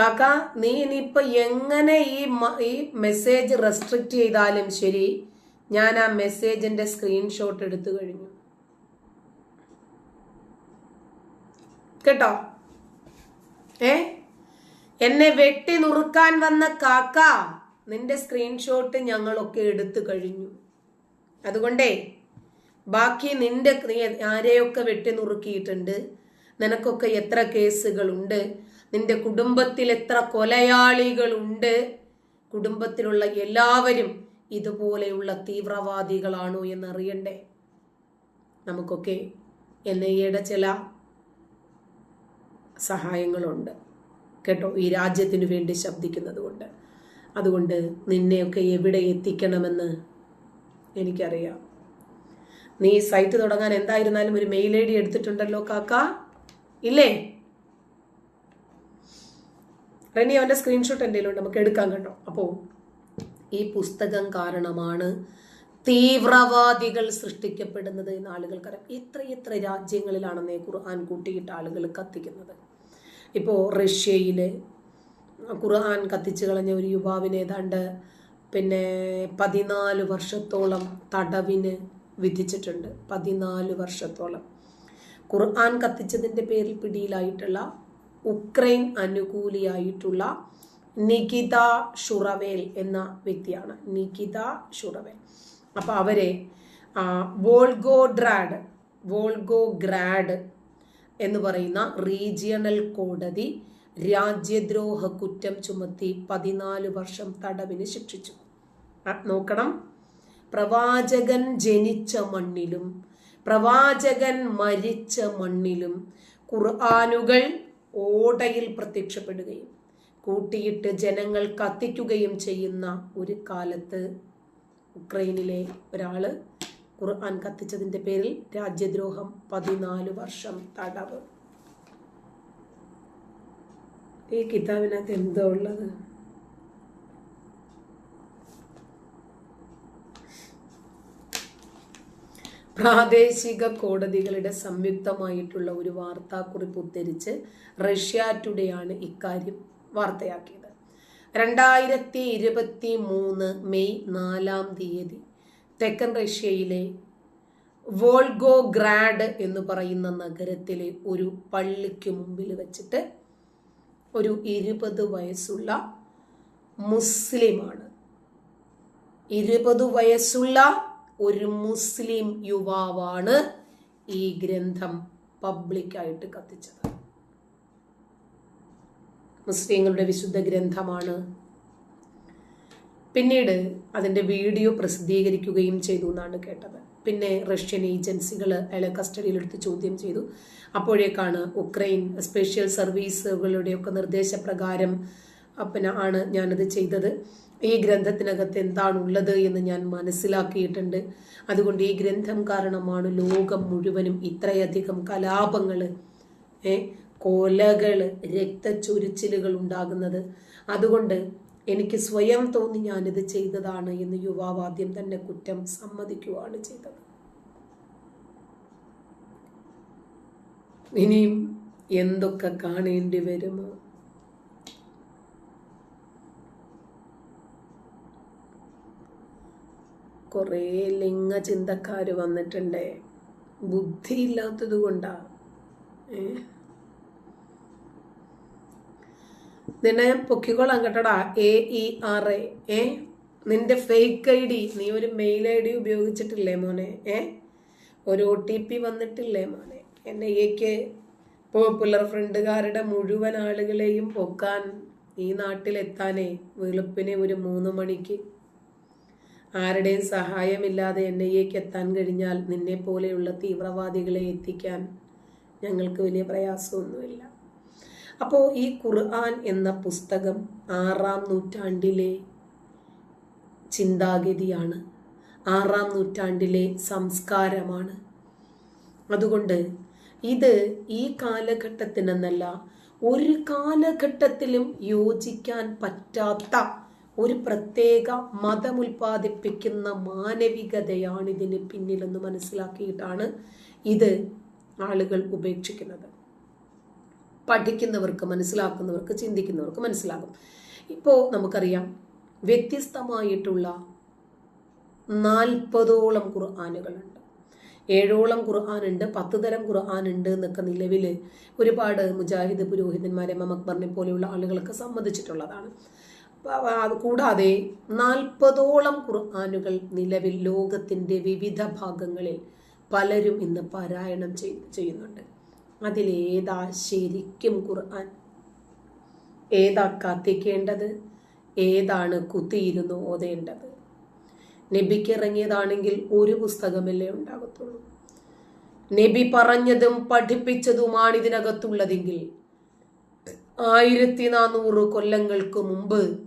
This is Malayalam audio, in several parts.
കാക്ക നീ ഇനിയിപ്പോൾ എങ്ങനെ ഈ ഈ മെസ്സേജ് റെസ്ട്രിക്റ്റ് ചെയ്താലും ശരി ഞാൻ ആ മെസ്സേജിന്റെ സ്ക്രീൻഷോട്ട് എടുത്തു കഴിഞ്ഞു. കേട്ടോ? ഏ? എന്നെ വെട്ടി നുറുക്കാൻ വന്ന കാക്ക നിന്റെ സ്ക്രീൻഷോട്ട് ഞങ്ങളൊക്കെ എടുത്തു കഴിഞ്ഞു. അതുകൊണ്ടേ ബാക്കി നിന്റെ ആരെയൊക്കെ വെട്ടി നുറുക്കിയിട്ടുണ്ട് നിനക്കൊക്കെ എത്ര കേസുകളുണ്ട് നിന്റെ കുടുംബത്തിൽ എത്ര കൊലയാളികളുണ്ട്? കുടുംബത്തിലുള്ള എല്ലാവരും ഇതുപോലെയുള്ള തീവ്രവാദികളാണോ എന്നറിയണ്ടേ? നമുക്കൊക്കെ എൻ ഐ ചില സഹായങ്ങളുണ്ട്. കേട്ടോ ഈ രാജ്യത്തിനു വേണ്ടി ശബ്ദിക്കുന്നത് കൊണ്ട് അതുകൊണ്ട് നിന്നെയൊക്കെ എവിടെ എത്തിക്കണമെന്ന് എനിക്കറിയാം. നീ സൈറ്റ് തുടങ്ങാൻ എന്തായിരുന്നാലും ഒരു മെയിൽ ഐ ഡി എടുത്തിട്ടുണ്ടല്ലോ കാക്ക. ഇല്ലേ? റെനി അവന്റെ സ്ക്രീൻഷോട്ട് എന്തെങ്കിലും നമുക്ക് എടുക്കാൻ കണ്ടോ? അപ്പോൾ ഈ പുസ്തകം കാരണമാണ് തീവ്രവാദികൾ സൃഷ്ടിക്കപ്പെടുന്നത് എന്ന് ആളുകൾക്കറിയാം. എത്ര എത്ര രാജ്യങ്ങളിലാണെന്നേ ഖുർആൻ കൂട്ടിയിട്ട് ആളുകൾ കത്തിക്കുന്നത്. ഇപ്പോൾ റഷ്യയിൽ ഖുർആൻ കത്തിച്ചു കളഞ്ഞ ഒരു യുവാവിനെ ഏതാണ്ട് പിന്നെ പതിനാല് വർഷത്തോളം തടവിന് വിധിച്ചിട്ടുണ്ട്. പതിനാല് വർഷത്തോളം. ഖുർആൻ കത്തിച്ചതിന്റെ പേരിൽ പിടിയിലായിട്ടുള്ള ഉക്രൈൻ അനുകൂലിയായിട്ടുള്ള നികിത ഷുറവേൽ എന്ന വ്യക്തിയാണ്. നികിത ഷുറവേൽ. അപ്പോൾ അവരെ വോൾഗോഡ്രാഡ് വോൾഗോഗ്രാഡ് വോൾഗോ ഗ്രാഡ് എന്ന് പറയുന്ന റീജിയണൽ കോടതി രാജ്യദ്രോഹ കുറ്റം ചുമത്തി പതിനാല് വർഷം തടവിന് ശിക്ഷിച്ചു. നോക്കണം. പ്രവാചകൻ ജനിച്ച മണ്ണിലും പ്രവാചകൻ മരിച്ച മണ്ണിലും ഖുർആാനുകൾ ഓടയിൽ പ്രത്യക്ഷപ്പെടുകയും കൂട്ടിയിട്ട് ജനങ്ങൾ കത്തിക്കുകയും ചെയ്യുന്ന ഒരു കാലത്ത് ഉക്രൈനിലെ ഒരാൾ ഖുർആൻ കത്തിച്ചതിന്റെ പേരിൽ രാജ്യദ്രോഹം പതിനാല് വർഷം തടവ്. ഈ കിതാബിനകത്ത് എന്തോ ഉള്ളത്? പ്രാദേശിക കോടതികളുടെ സംയുക്തമായിട്ടുള്ള ഒരു വാർത്താക്കുറിപ്പ് ഉദ്ധരിച്ച് റഷ്യ ടുഡേ ആണ് ഇക്കാര്യം വാർത്തയാക്കിയത്. രണ്ടായിരത്തി ഇരുപത്തി മൂന്ന് മെയ് നാലാം തീയതി തെക്കൻ റഷ്യയിലെ വോൾഗോ ഗ്രാഡ് എന്ന് പറയുന്ന നഗരത്തിലെ ഒരു പള്ളിക്ക് മുമ്പിൽ വെച്ചിട്ട് ഒരു ഇരുപത് വയസ്സുള്ള മുസ്ലിമാണ്. ഇരുപത് വയസ്സുള്ള ഒരു മുസ്ലിം യുവാവാണ് ഈ ഗ്രന്ഥം പബ്ലിക്കായിട്ട് കത്തിച്ചത്. മുസ്ലിങ്ങളുടെ വിശുദ്ധ ഗ്രന്ഥമാണ്. പിന്നീട് അതിന്റെ വീഡിയോ പ്രസിദ്ധീകരിക്കുകയും ചെയ്തു എന്നാണ് കേട്ടത്. പിന്നെ റഷ്യൻ ഏജൻസികൾ അയാളെ കസ്റ്റഡിയിലെടുത്ത് ചോദ്യം ചെയ്തു. അപ്പോഴേക്കാണ് ഉക്രൈൻ സ്പെഷ്യൽ സർവീസുകളുടെയൊക്കെ നിർദ്ദേശപ്രകാരം അപ്പന ആണ് ഞാനത് ചെയ്തത്. ഈ ഗ്രന്ഥത്തിനകത്ത് എന്താണുള്ളത് എന്ന് ഞാൻ മനസ്സിലാക്കിയിട്ടുണ്ട്. അതുകൊണ്ട് ഈ ഗ്രന്ഥം കാരണമാണ് ലോകം മുഴുവനും ഇത്രയധികം കലാപങ്ങൾ ഏ കൊലകൾ രക്തച്ചൊരിച്ചിലുകൾ ഉണ്ടാകുന്നത്. അതുകൊണ്ട് എനിക്ക് സ്വയം തോന്നി ഞാനിത് ചെയ്തതാണ് എന്ന് യുവാവ് ആദ്യം തന്നെ കുറ്റം സമ്മതിക്കുവാണ് ചെയ്തത്. ഇനിയും എന്തൊക്കെ കാണേണ്ടി വരുമോ? കുറേ ലിംഗ ചിന്തക്കാർ വന്നിട്ടുണ്ടേ. ബുദ്ധിയില്ലാത്തത് കൊണ്ടാ. ഏ? നിന്നെ പൊക്കിക്കോളാം കേട്ടടാ. A E R A. ഏ? നിന്റെ ഫേക്ക് ഐ ഡി നീ ഒരു മെയിൽ ഐ ഡി ഉപയോഗിച്ചിട്ടില്ലേ മോനെ? ഏ? ഒരു ഒ ടി പി വന്നിട്ടില്ലേ മോനെ? എന്നെ എക്ക് പോപ്പുലർ ഫ്രണ്ടുകാരുടെ മുഴുവൻ ആളുകളെയും പൊക്കാൻ ഈ നാട്ടിലെത്താനേ വെളുപ്പിനെ ഒരു മൂന്ന് മണിക്ക് ആരുടെയും സഹായമില്ലാതെ എക്ക് എത്താൻ കഴിഞ്ഞാൽ നിന്നെ പോലെയുള്ള തീവ്രവാദികളെ എത്തിക്കാൻ ഞങ്ങൾക്ക് വലിയ പ്രയാസമൊന്നുമില്ല. അപ്പോൾ ഈ ഖുർആൻ എന്ന പുസ്തകം ആറാം നൂറ്റാണ്ടിലെ ചിന്താഗതിയാണ്. ആറാം നൂറ്റാണ്ടിലെ സംസ്കാരമാണ്. അതുകൊണ്ട് ഇത് ഈ കാലഘട്ടത്തിനെന്നല്ല ഒരു കാലഘട്ടത്തിലും യോജിക്കാൻ പറ്റാത്ത ഒരു പ്രത്യേക മതം ഉൽപ്പാദിപ്പിക്കുന്ന മാനവികതയാണ് ഇതിന് പിന്നിലെന്ന് മനസ്സിലാക്കിയിട്ടാണ് ഇത് ആളുകൾ ഉപേക്ഷിക്കുന്നത്. പഠിക്കുന്നവർക്ക് മനസ്സിലാക്കുന്നവർക്ക് ചിന്തിക്കുന്നവർക്ക് മനസ്സിലാകും. ഇപ്പോൾ നമുക്കറിയാം വ്യത്യസ്തമായിട്ടുള്ള നാൽപ്പതോളം ഖുർആാനുകളുണ്ട്. ഏഴോളം ഖുർആാനുണ്ട് പത്ത് തരം ഖുർആാനുണ്ട് എന്നൊക്കെ നിലവിൽ ഒരുപാട് മുജാഹിദ് പുരോഹിതന്മാരെ മമക്ബറിനെ പോലെയുള്ള ആളുകളൊക്കെ സമ്മതിച്ചിട്ടുള്ളതാണ്. കൂടാതെ നാൽപ്പതോളം ഖുർആാനുകൾ നിലവിൽ ലോകത്തിന്റെ വിവിധ ഭാഗങ്ങളിൽ പലരും ഇന്ന് പാരായണം ചെയ്- ചെയ്യുന്നുണ്ട്. അതിലേതാ ശരിക്കും ഖുർആൻ? ഏതാ കത്തിക്കേണ്ടത്? ഏതാണ് കുത്തിയിരുന്നു ഓതേണ്ടത്? നബിക്ക് ഇറങ്ങിയതാണെങ്കിൽ ഒരു പുസ്തകമല്ലേ ഉണ്ടാകത്തുള്ളൂ. നബി പറഞ്ഞതും പഠിപ്പിച്ചതുമാണ് ഇതിനകത്തുള്ളതെങ്കിൽ ആയിരത്തി നാനൂറ് കൊല്ലങ്ങൾക്ക് മുമ്പ്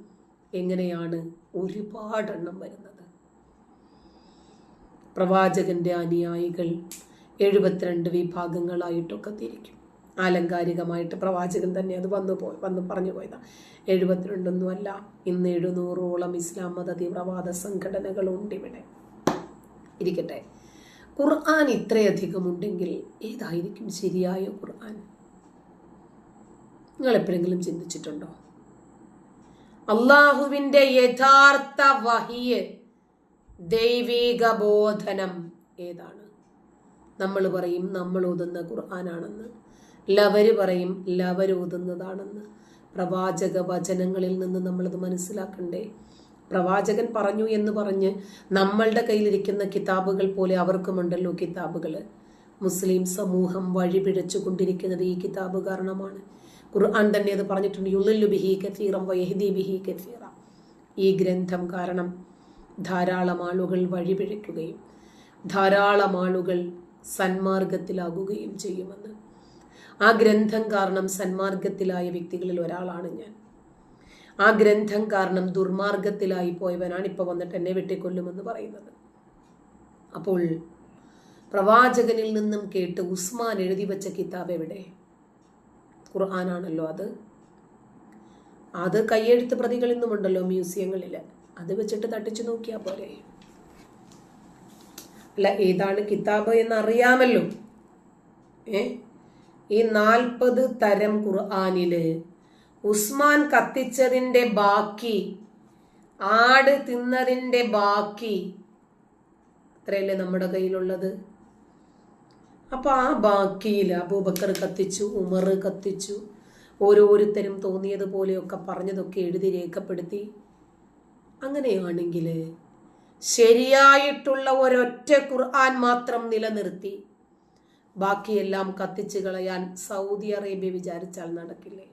എങ്ങനെയാണ് ഒരുപാടെണ്ണം വരുന്നത്? പ്രവാചകന്റെ അനുയായികൾ എഴുപത്തിരണ്ട് വിഭാഗങ്ങളായിട്ടൊക്കെ തിരിക്കും. ആലങ്കാരികമായിട്ട് പ്രവാചകൻ തന്നെ അത് വന്നു പോയി വന്ന് പറഞ്ഞു പോയതാ. എഴുപത്തിരണ്ടൊന്നുമല്ല ഇന്ന് എഴുന്നൂറോളം ഇസ്ലാം മത തീവ്രവാദ സംഘടനകളുണ്ട് ഇവിടെ. ഇരിക്കട്ടെ. ഖുർആൻ ഇത്രയധികം ഉണ്ടെങ്കിൽ ഏതായിരിക്കും ശരിയായ ഖുർആൻ? നിങ്ങൾ എപ്പോഴെങ്കിലും ചിന്തിച്ചിട്ടുണ്ടോ? അള്ളാഹുവിന്റെ യഥാർത്ഥ വഹിയ ദൈവീക ബോധനം ഏതാണ്? നമ്മൾ പറയും നമ്മൾ ഓതുന്ന ഖുർആനാണെന്ന്. ലവര് പറയും ലവർ ഓതുന്നതാണെന്ന്. പ്രവാചക വചനങ്ങളിൽ നിന്ന് നമ്മളത് മനസ്സിലാക്കണ്ടേ? പ്രവാചകൻ പറഞ്ഞു എന്ന് പറഞ്ഞ് നമ്മളുടെ കയ്യിലിരിക്കുന്ന കിതാബുകൾ പോലെ അവർക്കുമുണ്ടല്ലോ കിതാബുകൾ മുസ്ലിം സമൂഹം വഴിപിഴച്ചു കൊണ്ടിരിക്കുന്നത് ഈ കിതാബ് കാരണമാണ്. ഖുർആൻ തന്നെ അത് പറഞ്ഞിട്ടുണ്ട്. യുള്ളു ബിഹി കസീറം വയഹദി ബിഹി കസീറ. ഈ ഗ്രന്ഥം കാരണം ധാരാളം ആളുകൾ വഴിപിഴയ്ക്കുകയും ധാരാളം ആളുകൾ സന്മാർഗത്തിലാകുകയും ചെയ്യുമെന്ന്. ആ ഗ്രന്ഥം കാരണം സന്മാർഗത്തിലായ വ്യക്തികളിൽ ഒരാളാണ് ഞാൻ. ആ ഗ്രന്ഥം കാരണം ദുർമാർഗത്തിലായി പോയവനാണ് ഇപ്പോൾ വന്നിട്ട് എന്നെ വെട്ടിക്കൊല്ലുമെന്ന് പറയുന്നത്. അപ്പോൾ പ്രവാചകനിൽ നിന്നും കേട്ട് ഉസ്മാൻ എഴുതി വെച്ച കിതാബ് എവിടെ? ഖുർആനാണല്ലോ അത്. അത് കയ്യെഴുത്ത് പ്രതികൾ ഇന്നുമുണ്ടല്ലോ മ്യൂസിയങ്ങളിൽ അത് വെച്ചിട്ട് തട്ടിച്ചു നോക്കിയാൽ പോലെ അല്ല ഏതാണ് കിതാബ് എന്നറിയാമല്ലോ. ഏ? ഈ നാൽപ്പത് തരം ഖുർആാനിൽ ഉസ്മാൻ കത്തിച്ചതിന്റെ ബാക്കി ആട് തിന്നതിന്റെ ബാക്കി അത്രയല്ലേ നമ്മുടെ കയ്യിലുള്ളത്? അപ്പൊ ആ ബാക്കിയിൽ അബൂബക്കർ കത്തിച്ചു ഉമർ കത്തിച്ചു ഓരോരുത്തരും തോന്നിയതുപോലെയൊക്കെ പറഞ്ഞതൊക്കെ എഴുതി രേഖപ്പെടുത്തി. അങ്ങനെയാണെങ്കിൽ ശരിയായിട്ടുള്ള ഒരൊറ്റ ഖുർആൻ മാത്രം നിലനിർത്തി. ബാക്കിയെല്ലാം കത്തിച്ചു കളയാൻ സൗദി അറേബ്യ വിചാരിച്ചാൽ നടക്കില്ലേ?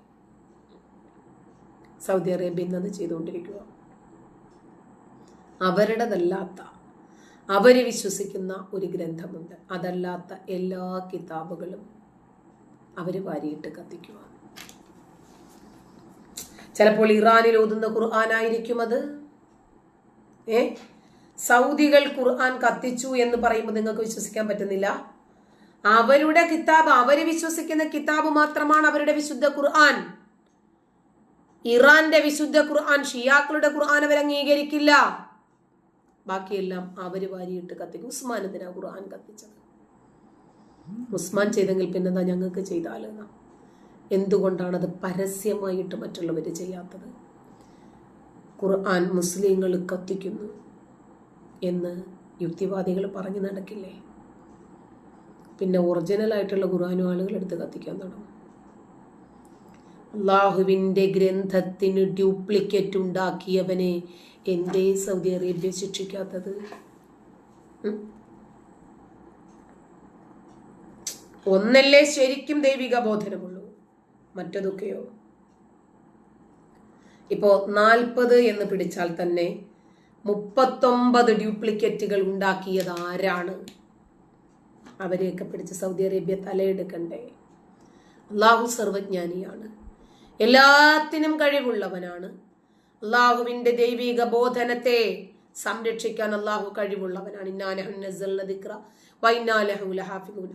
സൗദി അറേബ്യ ഇന്നത് ചെയ്തുകൊണ്ടിരിക്കുക അവരുടേതല്ലാത്ത അവർ വിശ്വസിക്കുന്ന ഒരു ഗ്രന്ഥമുണ്ട്. അതല്ലാത്ത എല്ലാ കിതാബുകളും അവർ വാരിയിട്ട് കത്തിക്കുക ചിലപ്പോൾ ഇറാനിൽ ഓതുന്ന ഖുർആാനായിരിക്കും അത്. ഏ? സൗദികൾ ഖുർആൻ കത്തിച്ചു എന്ന് പറയുമ്പോൾ നിങ്ങൾക്ക് വിശ്വസിക്കാൻ പറ്റുന്നില്ല? അവരുടെ കിതാബ് അവർ വിശ്വസിക്കുന്ന കിതാബ് മാത്രമാണ് അവരുടെ വിശുദ്ധ ഖുർആൻ. ഇറാന്റെ വിശുദ്ധ ഖുർആൻ ഷിയാക്കളുടെ ഖുർആൻ അവർ അംഗീകരിക്കില്ല ബാക്കിയെല്ലാം അവർ വാരിയിട്ട് കത്തിക്കും. ഉസ്മാൻ എന്തിനാ ഖുർആൻ കത്തിച്ചത്? ഉസ്മാൻ ചെയ്തെങ്കിൽ പിന്നെന്താ ഞങ്ങൾക്ക് ചെയ്താലെന്നാ എന്തുകൊണ്ടാണ് അത് പരസ്യമായിട്ട് മറ്റുള്ളവർ ചെയ്യാത്തത്? ഖുർആൻ മുസ്ലിങ്ങൾ കത്തിക്കുന്നു എന്ന് യുക്തിവാദികൾ പറഞ്ഞു നടക്കില്ലേ? പിന്നെ ഒറിജിനലായിട്ടുള്ള ഖുർആനും ആളുകൾ എടുത്ത് കത്തിക്കാൻ തുടങ്ങും. അള്ളാഹുവിന്റെ ഗ്രന്ഥത്തിന് ഡ്യൂപ്ലിക്കേറ്റ് ഉണ്ടാക്കിയവനെ എന്തേ സൗദി അറേബ്യ ശിക്ഷിക്കാത്തത്. ഒന്നല്ലേ ശരിക്കും ദൈവിക ബോധനമുള്ളൂ? മറ്റതൊക്കെയോ? ഇപ്പോൾ നാൽപ്പത് എന്ന് പിടിച്ചാൽ തന്നെ മുപ്പത്തൊമ്പത് ഡ്യൂപ്ലിക്കേറ്റുകൾ ഉണ്ടാക്കിയത് ആരാണ് അവരെയൊക്കെ പിടിച്ച് സൗദി അറേബ്യ തലയെടുക്കണ്ടേ? അള്ളാഹു സർവജ്ഞാനിയാണ്. എല്ലാത്തിനും കഴിവുള്ളവനാണ്. അള്ളാഹുവിന്റെ ദൈവിക ബോധനത്തെ സംരക്ഷിക്കാൻ അള്ളാഹു കഴിവുള്ളവനാണ്.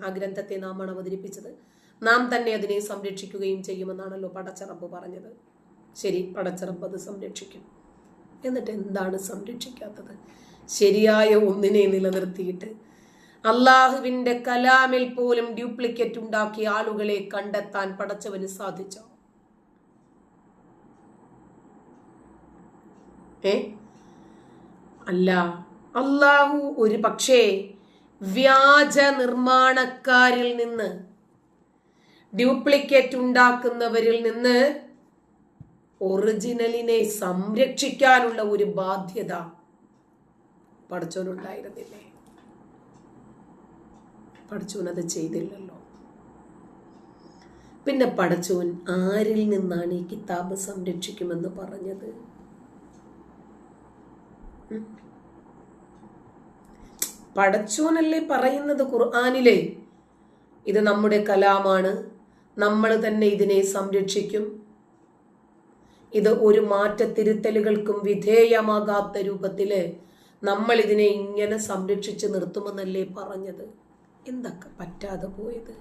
ആ ഗ്രന്ഥത്തെ നാമാണ് അവതരിപ്പിച്ചത്. നാം തന്നെ അതിനെ സംരക്ഷിക്കുകയും ചെയ്യുമെന്നാണല്ലോ പടച്ചറബ് പറഞ്ഞത്. ശരി പടച്ചറബ് അത് സംരക്ഷിക്കും. എന്നിട്ട് എന്താണ് സംരക്ഷിക്കാത്തത്? ശരിയായ ഒന്നിനെ നിലനിർത്തിയിട്ട് അള്ളാഹുവിന്റെ കലാമിൽ പോലും ഡ്യൂപ്ലിക്കേറ്റ് ഉണ്ടാക്കിയ ആളുകളെ കണ്ടെത്താൻ പടച്ചവന് സാധിച്ചോ? ഏ? അല്ല. അള്ളാഹു ഒരു പക്ഷേ വ്യാജ നിർമ്മാണക്കാരിൽ നിന്ന് ഡ്യൂപ്ലിക്കേറ്റ് ഉണ്ടാക്കുന്നവരിൽ നിന്ന് ഒറിജിനലിനെ സംരക്ഷിക്കാനുള്ള ഒരു ബാധ്യത പഠിച്ചോനുണ്ടായിരുന്നില്ലേ പഠിച്ചോൻ അത് ചെയ്തില്ലല്ലോ. പിന്നെ പഠിച്ചോൻ ആരിൽ നിന്നാണ് ഈ കിതാബ് സംരക്ഷിക്കുമെന്ന് പറഞ്ഞത്. പടച്ചോനല്ലേ പറയുന്നത് ഖുർആാനിലെ? ഇത് നമ്മുടെ കലാമാണ്. നമ്മൾ തന്നെ ഇതിനെ സംരക്ഷിക്കും. ഇത് ഒരു മാറ്റ തിരുത്തലുകൾക്കും വിധേയമാകാത്ത രൂപത്തിൽ നമ്മൾ ഇതിനെ ഇങ്ങനെ സംരക്ഷിച്ച് നിർത്തുമെന്നല്ലേ പറഞ്ഞത്? എന്തൊക്കെ പറ്റാതെ പോയത്?